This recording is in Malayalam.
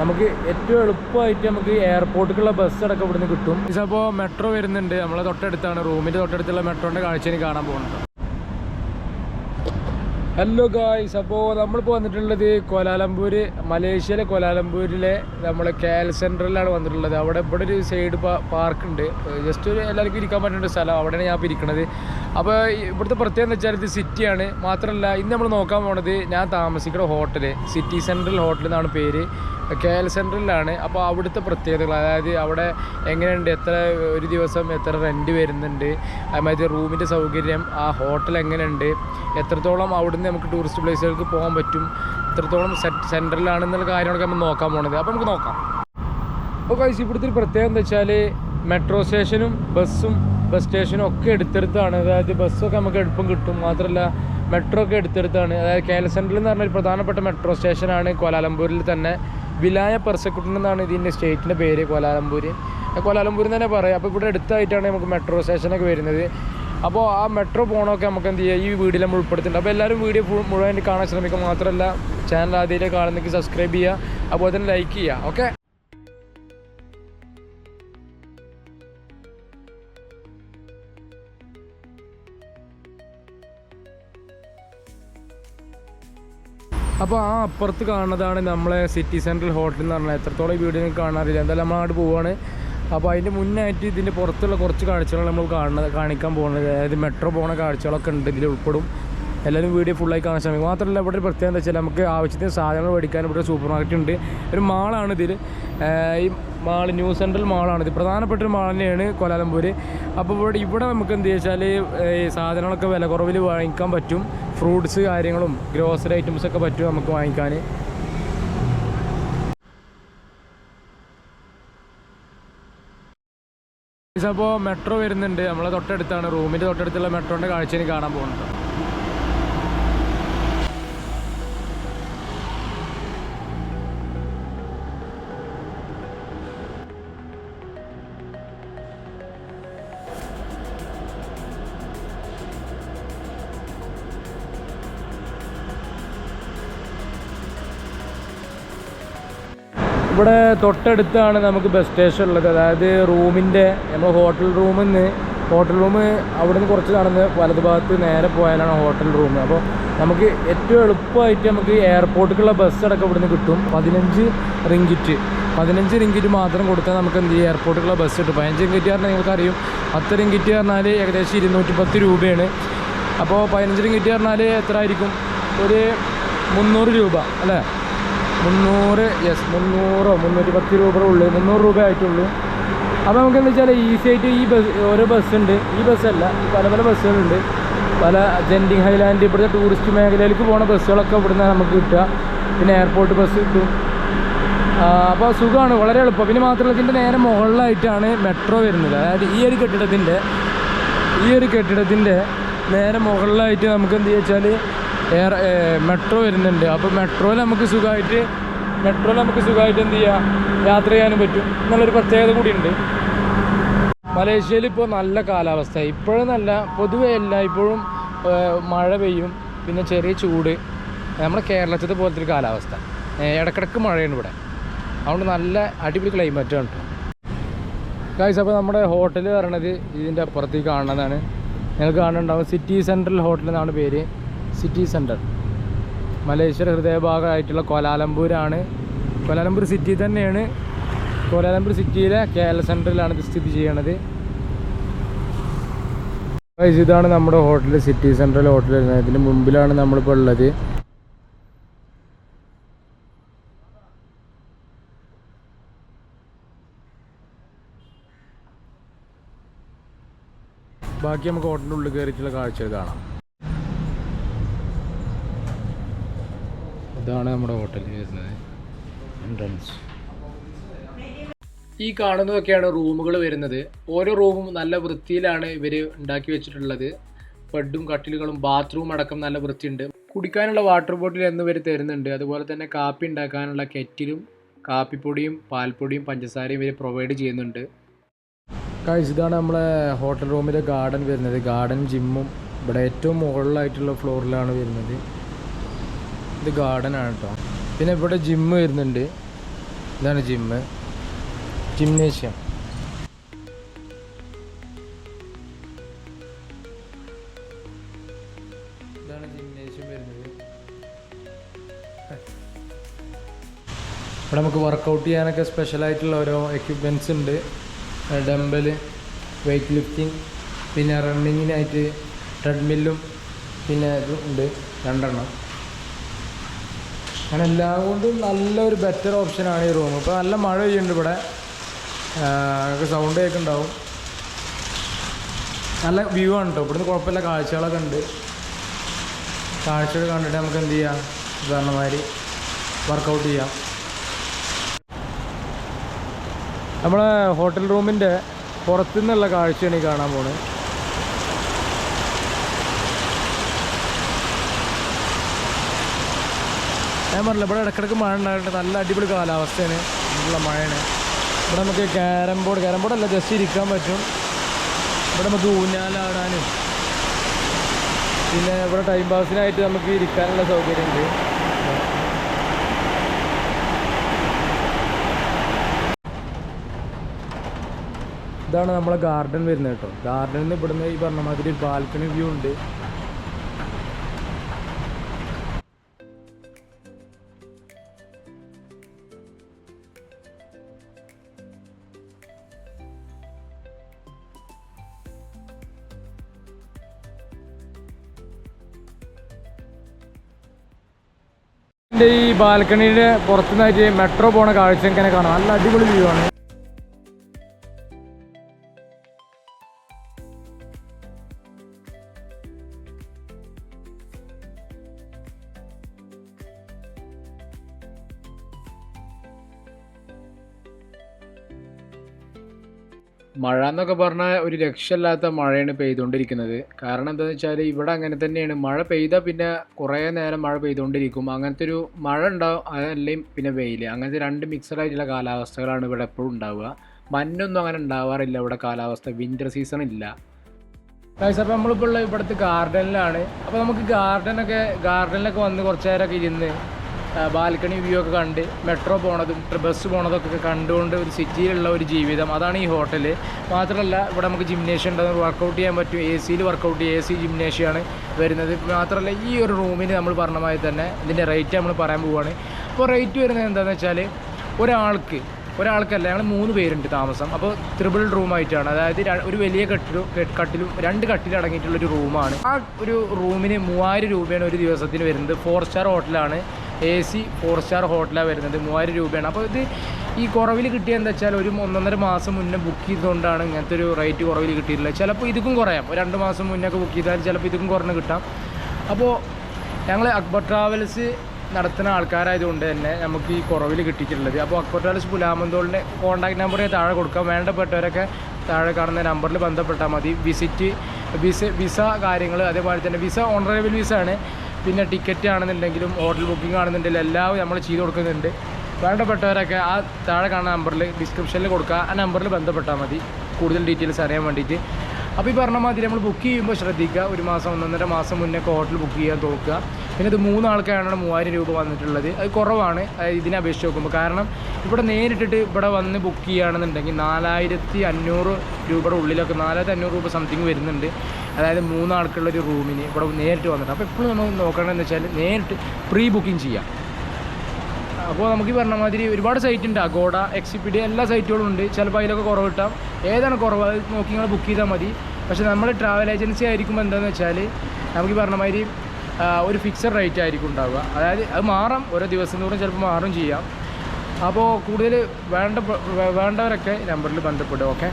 നമുക്ക് ഏറ്റവും എളുപ്പമായിട്ട് നമുക്ക് എയർപോർട്ടിലേക്കുള്ള ബസ് അടക്കം ഇവിടുന്ന് കിട്ടും. അപ്പോൾ മെട്രോ വരുന്നുണ്ട്. നമ്മളെ തൊട്ടടുത്താണ്. റൂമിന്റെ തൊട്ടടുത്തുള്ള മെട്രോന്റെ കാഴ്ച എനിക്ക് കാണാൻ പോകുന്നത് ഹലോ ഗായ്സ് അപ്പോൾ നമ്മളിപ്പോൾ വന്നിട്ടുള്ളത് കോലാലംപൂർ മലേഷ്യയിലെ കോലാലംപൂരിലെ നമ്മളെ കാൽ സെന്ററിലാണ് വന്നിട്ടുള്ളത്. അവിടെ ഇവിടെ ഒരു സൈഡ് പാർക്ക് ഉണ്ട്. ജസ്റ്റ് ഒരു എല്ലാവർക്കും ഇരിക്കാൻ പറ്റുന്ന സ്ഥലം. അവിടെയാണ് ഞാൻ ഇപ്പോൾ ഇരിക്കുന്നത് അപ്പോൾ ഇവിടുത്തെ പ്രത്യേകത എന്ന് വെച്ചാൽ ഇത് സിറ്റിയാണ് മാത്രമല്ല ഇന്ന് നമ്മൾ നോക്കാൻ പോണത് ഞാൻ താമസിക്കുന്ന ഹോട്ടൽ സിറ്റി സെൻട്രൽ ഹോട്ടൽ എന്നാണ് പേര്. കെ എൽ സെന്ററിലാണ് അപ്പോൾ അവിടുത്തെ പ്രത്യേകതകൾ അതായത് അവിടെ എങ്ങനെയുണ്ട്? എത്ര ഒരു ദിവസം എത്ര റെന്റ് വരുന്നുണ്ട്? അതുമാതിരി റൂമിന്റെ സൗകര്യം ആ ഹോട്ടൽ എങ്ങനെയുണ്ട്? എത്രത്തോളം അവിടുന്ന് നമുക്ക് ടൂറിസ്റ്റ് പ്ലേസുകൾക്ക് പോകാൻ പറ്റും? എത്രത്തോളം സെന്ററിലാണെന്നുള്ള കാര്യങ്ങളൊക്കെ നമ്മൾ നോക്കാൻ പോണത്. അപ്പോൾ നമുക്ക് നോക്കാം. അപ്പോൾ കഴിച്ച് ഇവിടുത്തെ പ്രത്യേകം പ്രത്യേകത എന്താ വെച്ചാൽ മെട്രോ സ്റ്റേഷനും ബസ്സും ബസ് സ്റ്റേഷനും ഒക്കെ എടുത്തെടുത്താണ്. അതായത് ബസ്സൊക്കെ നമുക്ക് എളുപ്പം കിട്ടും. മാത്രമല്ല മെട്രോ ഒക്കെ എടുത്തെടുത്താണ്. അതായത് കെ എൽ സെൻട്രൽ എന്ന് പറഞ്ഞ ഒരു പ്രധാനപ്പെട്ട മെട്രോ സ്റ്റേഷനാണ് കോലാലംപൂരിൽ തന്നെ. വിലായ പെർസക്കുട്ടൻ എന്നാണ് ഇതിന്റെ സ്റ്റേറ്റിന്റെ പേര് കോലാലംപൂർ കോലാലംപൂർ തന്നെ പറയാം. അപ്പോൾ ഇവിടെ അടുത്തായിട്ടാണ് നമുക്ക് മെട്രോ സ്റ്റേഷനൊക്കെ വരുന്നത്. അപ്പോൾ ആ മെട്രോ പോകണമൊക്കെ നമുക്ക് എന്ത് ചെയ്യുക ഈ വീഡിയോയിൽ നമ്മൾ ഉൾപ്പെടുത്തുന്നുണ്ട്. അപ്പോൾ എല്ലാവരും വീഡിയോ മുഴുവൻ കാണാൻ ശ്രമിക്കുക. മാത്രമല്ല ചാനൽ ആദ്യമായിട്ട് കാണുന്നെങ്കിൽ സബ്സ്ക്രൈബ് ചെയ്യുക. അതുപോലെ തന്നെ ലൈക്ക് ചെയ്യുക. ഓക്കെ അപ്പോൾ ആ അപ്പുറത്ത് കാണുന്നതാണ് നമ്മളെ സിറ്റി സെൻട്രൽ ഹോട്ടൽ എന്ന് പറഞ്ഞാൽ എത്രത്തോളം ഈ വീഡിയോ കാണാറില്ല എന്തായാലും നമ്മൾ അങ്ങോട്ട് പോവുകയാണ് അപ്പോൾ അതിന്റെ മുന്നായിട്ട് ഇതിന്റെ പുറത്തുള്ള കുറച്ച് കാഴ്ചകൾ നമ്മൾ കാണുന്നത് കാണിക്കാൻ പോകുന്നത്. അതായത് മെട്രോ പോകുന്ന കാഴ്ചകളൊക്കെ ഉണ്ട് ഇതിൽ ഉൾപ്പെടും. എല്ലാവരും വീഡിയോ ഫുള്ളായി കാണാൻ ശ്രമിക്കും. മാത്രമല്ല ഇവിടെ പ്രത്യേകത എന്താ വെച്ചാൽ നമുക്ക് ആവശ്യത്തിന് സാധനങ്ങൾ മേടിക്കാൻ ഇവിടെ സൂപ്പർ മാർക്കറ്റ് ഉണ്ട്. ഒരു മാളാണ് ഇതിൽ ഈ മാൾ ന്യൂ സെൻട്രൽ മാളാണ് ഇത് പ്രധാനപ്പെട്ട ഒരു മാൾ തന്നെയാണ് കോലാലംപൂർ അപ്പോൾ ഇവിടെ ഇവിടെ നമുക്ക് എന്ത് വെച്ചാൽ സാധനങ്ങളൊക്കെ വില കുറവിൽ വാങ്ങിക്കാൻ പറ്റും. ഫ്രൂട്ട്സ് കാര്യങ്ങളും ഗ്രോസറി ഐറ്റംസൊക്കെ പറ്റും നമുക്ക് വാങ്ങിക്കാൻ. അപ്പോൾ മെട്രോ വരുന്നുണ്ട്. നമ്മളെ തൊട്ടടുത്താണ്. റൂമിന്റെ തൊട്ടടുത്തുള്ള മെട്രോന്റെ കാഴ്ച എനിക്ക് കാണാൻ പോകുന്നുണ്ട് ഇവിടെ തൊട്ടടുത്താണ് നമുക്ക് ബസ് സ്റ്റേഷൻ ഉള്ളത്. അതായത് റൂമിന്റെ നമ്മൾ ഹോട്ടൽ റൂമിൽ നിന്ന് ഹോട്ടൽ റൂം അവിടെ നിന്ന് കുറച്ച് നടന്ന് വലത് ഭാഗത്ത് നേരെ പോയാലാണ് ഹോട്ടൽ റൂം അപ്പോൾ നമുക്ക് ഏറ്റവും എളുപ്പമായിട്ട് നമുക്ക് എയർപോർട്ടിലേക്കുള്ള ബസ് അടക്കം ഇവിടെ നിന്ന് കിട്ടും. പതിനഞ്ച് റിങ്കിറ്റ് പതിനഞ്ച് റിങ്കിറ്റ് മാത്രം കൊടുത്താൽ നമുക്ക് എന്ത് ചെയ്യും? എയർപോർട്ടിലേക്കുള്ള ബസ് കിട്ടും. പതിനഞ്ച് റിങ്കിറ്റ് പറഞ്ഞാൽ നിങ്ങൾക്കറിയും. പത്ത് റിങ്കിറ്റ് പറഞ്ഞാൽ ഏകദേശം ഇരുന്നൂറ്റി പത്ത് രൂപയാണ്. അപ്പോൾ പതിനഞ്ച് റിങ്കിറ്റ് പറഞ്ഞാൽ എത്ര ആയിരിക്കും ഒരു മുന്നൂറ് രൂപ അല്ലേ? മുന്നൂറ് യെസ് മുന്നൂറോ മുന്നൂറ്റി പത്ത് രൂപ ഉള്ളു മുന്നൂറ് രൂപ ആയിട്ടുള്ളൂ. അപ്പോൾ നമുക്ക് എന്താ വെച്ചാൽ ഈസി ആയിട്ട് ഈ ബസ് ഓരോ ബസ്സുണ്ട് ഈ ബസ്സല്ല പല പല ബസ്സുകളുണ്ട് പല ജെൻഡിങ് ഹൈലാൻഡ് ഇവിടുത്തെ ടൂറിസ്റ്റ് മേഖലയിലേക്ക് പോണ ബസ്സുകളൊക്കെ ഇവിടുന്ന് നമുക്ക് കിട്ടുക. പിന്നെ എയർപോർട്ട് ബസ് കിട്ടും. അപ്പോൾ സുഖമാണ് വളരെ എളുപ്പം. പിന്നെ മാത്രമല്ല ഇതിന്റെ നേരെ മുകളിലായിട്ടാണ് മെട്രോ വരുന്നത്. അതായത് ഈ ഒരു കെട്ടിടത്തിന്റെ ഈ ഒരു കെട്ടിടത്തിന്റെ നേരെ മുകളിലായിട്ട് നമുക്ക് എന്ത് വെച്ചാൽ എയർ മെട്രോ വരുന്നുണ്ട്. അപ്പോൾ മെട്രോയിൽ നമുക്ക് സുഖമായിട്ട് മെട്രോയിൽ നമുക്ക് സുഖമായിട്ട് എന്ത് ചെയ്യാം? യാത്ര ചെയ്യാനും പറ്റും. എന്നുള്ളൊരു പ്രത്യേകത കൂടിയുണ്ട് മലേഷ്യയിൽ ഇപ്പോൾ നല്ല കാലാവസ്ഥ ഇപ്പോഴും നല്ല പൊതുവെ അല്ല ഇപ്പോഴും മഴ പെയ്യും പിന്നെ ചെറിയ ചൂട്. നമ്മുടെ കേരളത്തിലെ പോലത്തെ ഒരു കാലാവസ്ഥ ഇടക്കിടക്ക് മഴയാണ് ഇവിടെ. അതുകൊണ്ട് നല്ല അടിപൊളി ക്ലൈമറ്റാണ് കേട്ടോ കാഴ്ച അപ്പോൾ നമ്മുടെ ഹോട്ടൽ പറയണത് ഇതിന്റെ അപ്പുറത്തേക്ക് കാണുന്നതാണ് നിങ്ങൾക്ക് കാണുന്നുണ്ടാവും സിറ്റി സെൻട്രൽ ഹോട്ടൽ എന്നാണ് പേര്. സിറ്റി സെന്റർ മലേഷ്യയുടെ ഹൃദയഭാഗമായിട്ടുള്ള കോലാലംപൂരാണ്. കോലാലംപൂർ സിറ്റി തന്നെയാണ്. കോലാലംപൂർ സിറ്റിയിലെ കെ എൽ സെന്ററിലാണ് ഇത് സ്ഥിതി ചെയ്യണത്. ഇതാണ് നമ്മുടെ ഹോട്ടൽ സിറ്റി സെൻട്രൽ ഹോട്ടൽ വരുന്നത്. ഇതിന് മുമ്പിലാണ് നമ്മളിപ്പോൾ ഉള്ളത്. ബാക്കി നമുക്ക് ഹോട്ടലിന്റെ ഉള്ളിൽ കയറിയിട്ടുള്ള കാഴ്ചകൾ കാണാം. ഇതാണ് നമ്മുടെ ഹോട്ടലിൽ വരുന്നത്. എൻട്രൻസ് ഈ കാണുന്നതൊക്കെയാണ് റൂമുകൾ വരുന്നത്. ഓരോ റൂമും നല്ല വൃത്തിയിലാണ് ഇവർ ഉണ്ടാക്കി വെച്ചിട്ടുള്ളത്. ബെഡും കട്ടിലുകളും ബാത്റൂം അടക്കം നല്ല വൃത്തിയുണ്ട്. കുടിക്കാനുള്ള വാട്ടർ ബോട്ടിൽ എന്ന് എന്നിവർ തരുന്നുണ്ട്. അതുപോലെ തന്നെ കാപ്പി ഉണ്ടാക്കാനുള്ള കെറ്റിലും കാപ്പിപ്പൊടിയും പാൽപ്പൊടിയും പഞ്ചസാരയും ഇവർ പ്രൊവൈഡ് ചെയ്യുന്നുണ്ട്. കാഴ്ച ഇതാണ് നമ്മളെ ഹോട്ടൽ റൂമിലെ ഗാർഡൻ വരുന്നത്. ഗാർഡൻ ജിമ്മും ഇവിടെ ഏറ്റവും മുകളിലായിട്ടുള്ള ഫ്ലോറിലാണ് വരുന്നത്. ഇത് ഗാർഡൻ ആണ് കേട്ടോ പിന്നെ ഇവിടെ ജിമ്മ് വരുന്നുണ്ട്. ഇതാണ് ജിമ്മ് ജിംനേഷ്യം ഇതാണ് വരുന്നത്. ഇവിടെ നമുക്ക് വർക്കൗട്ട് ചെയ്യാനൊക്കെ സ്പെഷ്യലായിട്ടുള്ള ഓരോ എക്യുപ്മെന്റ്സ് ഉണ്ട്. ഡംബൽ വെയ്റ്റ് ലിഫ്റ്റിംഗ് പിന്നെ റണ്ണിങ്ങിനായിട്ട് ട്രെഡ്മില്ലും പിന്നെ ഇതും ഉണ്ട്. രണ്ടെണ്ണം. അങ്ങനെ എല്ലാം കൊണ്ടും നല്ലൊരു ബെറ്റർ ഓപ്ഷനാണ് ഈ റൂം ഇപ്പോൾ നല്ല മഴ പെയ്യുന്നുണ്ട് ഇവിടെ. സൗണ്ട് സൗണ്ട് ഉണ്ടാവും. നല്ല വ്യൂ ആണ് കേട്ടോ ഇവിടുന്ന് കുഴപ്പമില്ല. കാഴ്ചകളൊക്കെ ഉണ്ട്. കാഴ്ചകൾ കണ്ടിട്ട് നമുക്ക് എന്ത് ചെയ്യാം? ഉദാഹരണമാതിരി വർക്കൗട്ട് ചെയ്യാം. നമ്മളെ ഹോട്ടൽ റൂമിന്റെ പുറത്തുനിന്നുള്ള കാഴ്ചയാണ് ഈ കാണാൻ പോണത്. ഞാൻ പറഞ്ഞില്ല ഇവിടെ ഇടക്കിടക്ക് മഴ ഉണ്ടായിട്ട് നല്ല അടിപൊളി കാലാവസ്ഥയാണ്. നല്ല മഴയാണ്. ഇവിടെ നമുക്ക് ക്യാരം ബോർഡ് ക്യാരം ബോർഡല്ല ജസ്റ്റ് ഇരിക്കാൻ പറ്റും. ഇവിടെ നമുക്ക് ഊഞ്ഞാലാടാനും. പിന്നെ ഇവിടെ ടൈം പാസിനായിട്ട് നമുക്ക് ഇരിക്കാനുള്ള സൗകര്യമുണ്ട്. ഇതാണ് നമ്മളെ ഗാർഡൻ വരുന്നത് കേട്ടോ. ഗാർഡനിൽ നിന്ന് ഇവിടുന്ന് ഈ പറഞ്ഞ മാതിരി ബാൽക്കണി വ്യൂ ഉണ്ട്. ഈ ബാൽക്കണിയുടെ പുറത്തുനിന്നായിട്ട് മെട്രോ പോണ കാഴ്ച ഇങ്ങനെ കാണാം. നല്ല അടിപൊളി വ്യൂ ആണ്. മഴ എന്നൊക്കെ പറഞ്ഞാൽ ഒരു രക്ഷയില്ലാത്ത മഴയാണ് പെയ്തുകൊണ്ടിരിക്കുന്നത്. കാരണം എന്താണെന്ന് വെച്ചാൽ ഇവിടെ അങ്ങനെ തന്നെയാണ്. മഴ പെയ്താൽ പിന്നെ കുറേ നേരം മഴ പെയ്തുകൊണ്ടിരിക്കും. അങ്ങനത്തെ ഒരു മഴ ഉണ്ടാവും അതല്ലെങ്കിൽ പിന്നെ വെയിൽ അങ്ങനത്തെ രണ്ട് മിക്സഡ് ആയിട്ടുള്ള കാലാവസ്ഥകളാണ് ഇവിടെ എപ്പോഴും ഉണ്ടാവുക. മഞ്ഞൊന്നും അങ്ങനെ ഉണ്ടാവാറില്ല ഇവിടെ കാലാവസ്ഥ. വിന്റർ സീസൺ ഇല്ല. ഗൈസ് അപ്പോൾ നമ്മളിപ്പോൾ ഉള്ള ഇവിടുത്തെ ഗാർഡനിലാണ് അപ്പോൾ നമുക്ക് ഗാർഡനൊക്കെ ഗാർഡനിലൊക്കെ വന്ന് കുറച്ച് നേരമൊക്കെ ഇരുന്ന് ബാൽക്കണി വ്യൂ ഒക്കെ കണ്ട് മെട്രോ പോണതും ബസ് പോണതൊക്കെ കണ്ടുകൊണ്ട് ഒരു സിറ്റിയിലുള്ള ഒരു ജീവിതം. അതാണ് ഈ ഹോട്ടൽ മാത്രമല്ല ഇവിടെ നമുക്ക് ജിംനേഷ്യം ഉണ്ട് വർക്കൗട്ട് ചെയ്യാൻ പറ്റും. എ സിയിൽ വർക്കൗട്ട് എ സി ജിംനേഷ്യമാണ് വരുന്നത്. മാത്രമല്ല ഈ ഒരു റൂമിന് നമ്മൾ പറഞ്ഞ മാതിരി തന്നെ ഇതിന്റെ റേറ്റ് നമ്മൾ പറയാൻ പോവുകയാണ് അപ്പോൾ റേറ്റ് വരുന്നത് എന്താണെന്ന് വെച്ചാൽ ഒരാൾക്ക് ഒരാൾക്കല്ല ഞങ്ങൾ മൂന്ന് പേരുണ്ട് താമസം. അപ്പോൾ ത്രിബിൾ റൂമായിട്ടാണ് അതായത് ഒരു വലിയ കെട്ടിലും കട്ടിലും രണ്ട് കട്ടിലും അടങ്ങിയിട്ടുള്ള ഒരു റൂമാണ് ആ ഒരു റൂമിന് മൂവായിരം രൂപയാണ് ഒരു ദിവസത്തിന് വരുന്നത്. ഫോർ സ്റ്റാർ ഹോട്ടലാണ് എ സി ഫോർ സ്റ്റാർ ഹോട്ടലാണ് വരുന്നത് മൂവായിരം രൂപയാണ്. അപ്പോൾ ഇത് ഈ കുറവിൽ കിട്ടിയത് എന്താ വെച്ചാൽ ഒരു ഒന്നൊന്നര മാസം മുന്നേ ബുക്ക് ചെയ്തുകൊണ്ടാണ് ഇങ്ങനത്തെ ഒരു റേറ്റ് കുറവിൽ കിട്ടിയിട്ടുള്ളത്. ചിലപ്പോൾ ഇതുക്കും കുറയാം. രണ്ട് മാസം മുന്നേ ഒക്കെ ബുക്ക് ചെയ്താൽ ചിലപ്പോൾ ഇതുക്കും കുറഞ്ഞ് കിട്ടാം. അപ്പോൾ ഞങ്ങൾ അക്ബർ ട്രാവൽസ് നടത്തുന്ന ആൾക്കാരായതുകൊണ്ട് തന്നെ നമുക്ക് ഈ കുറവിൽ കിട്ടിയിട്ടുള്ളത്. അപ്പോൾ അക്ബർ ട്രാവൽസ് പുലാമന്തോളിന്റെ കോൺടാക്ട് നമ്പർ താഴെ കൊടുക്കാം. വേണ്ടപ്പെട്ടവരൊക്കെ താഴെ കാണുന്ന നമ്പറിൽ ബന്ധപ്പെട്ടാൽ മതി. വിസിറ്റ് വിസ വിസ കാര്യങ്ങൾ അതേപോലെ തന്നെ വിസ ഓണറേബിൾ വിസ ആണ്. പിന്നെ ടിക്കറ്റ് ആണെന്നുണ്ടെങ്കിലും ഹോട്ടൽ ബുക്കിംഗ് ആണെന്നുണ്ടെങ്കിലും എല്ലാം നമ്മൾ ചെയ്ത് കൊടുക്കുന്നുണ്ട്. വേണ്ടപ്പെട്ടവരൊക്കെ ആ താഴെ കാണുന്ന നമ്പറിൽ ഡിസ്ക്രിപ്ഷനിൽ കൊടുക്കുക. ആ നമ്പറിൽ ബന്ധപ്പെട്ടാൽ മതി. കൂടുതൽ ഡീറ്റെയിൽസ് അറിയാൻ വേണ്ടിയിട്ട്. അപ്പോൾ ഈ പറഞ്ഞ മാതിരി നമ്മൾ ബുക്ക് ചെയ്യുമ്പോൾ ശ്രദ്ധിക്കുക. ഒരു മാസം ഒന്നൊന്നര മാസം മുന്നേ ഹോട്ടൽ ബുക്ക് ചെയ്യാൻ നോക്കുക പിന്നെ ഇത് മൂന്നാൾക്കാണ് മൂവായിരം രൂപ വന്നിട്ടുള്ളത്. അത് കുറവാണ്. ഇതിനെ അപേക്ഷിച്ച് നോക്കുമ്പോൾ കാരണം ഇവിടെ നേരിട്ടിട്ട് ഇവിടെ വന്ന് ബുക്ക് ചെയ്യുകയാണെന്നുണ്ടെങ്കിൽ നാലായിരത്തി അഞ്ഞൂറ് രൂപയുടെ ഉള്ളിലൊക്കെ നാലായിരത്തി അഞ്ഞൂറ് രൂപ സംതിങ് വരുന്നുണ്ട്. അതായത് മൂന്നാൾക്കുള്ള ഒരു റൂമിന് ഇവിടെ നേരിട്ട് വന്നിട്ട്. അപ്പോൾ എപ്പോഴും നമ്മൾ നോക്കണമെന്ന് വെച്ചാൽ നേരിട്ട് പ്രീ ബുക്കിംഗ് ചെയ്യാം. അപ്പോൾ നമുക്ക് ഈ പറഞ്ഞ മാതിരി ഒരുപാട് സൈറ്റ് ഉണ്ട്. അഗോഡ എക്സിപിഡി എല്ലാ സൈറ്റുകളും ഉണ്ട്. ചിലപ്പോൾ അതിലൊക്കെ കുറവ് കിട്ടാം. ഏതാണ് കുറവ്? അത് നോക്കി നിങ്ങൾ ബുക്ക് ചെയ്താൽ മതി. പക്ഷേ നമ്മൾ ട്രാവൽ ഏജൻസി ആയിരിക്കുമ്പോൾ എന്താണെന്ന് വെച്ചാൽ നമുക്ക് ഈ പറഞ്ഞ മാതിരി ഒരു ഫിക്സഡ് റേറ്റ് ആയിരിക്കും ഉണ്ടാവുക. അതായത് അത് മാറാം. ഓരോ ദിവസം തോറും ചിലപ്പോൾ മാറും ചെയ്യാം. അപ്പോൾ കൂടുതൽ വേണ്ട വേണ്ടവരൊക്കെ നമ്പറിൽ ബന്ധപ്പെടുക ഓക്കെ?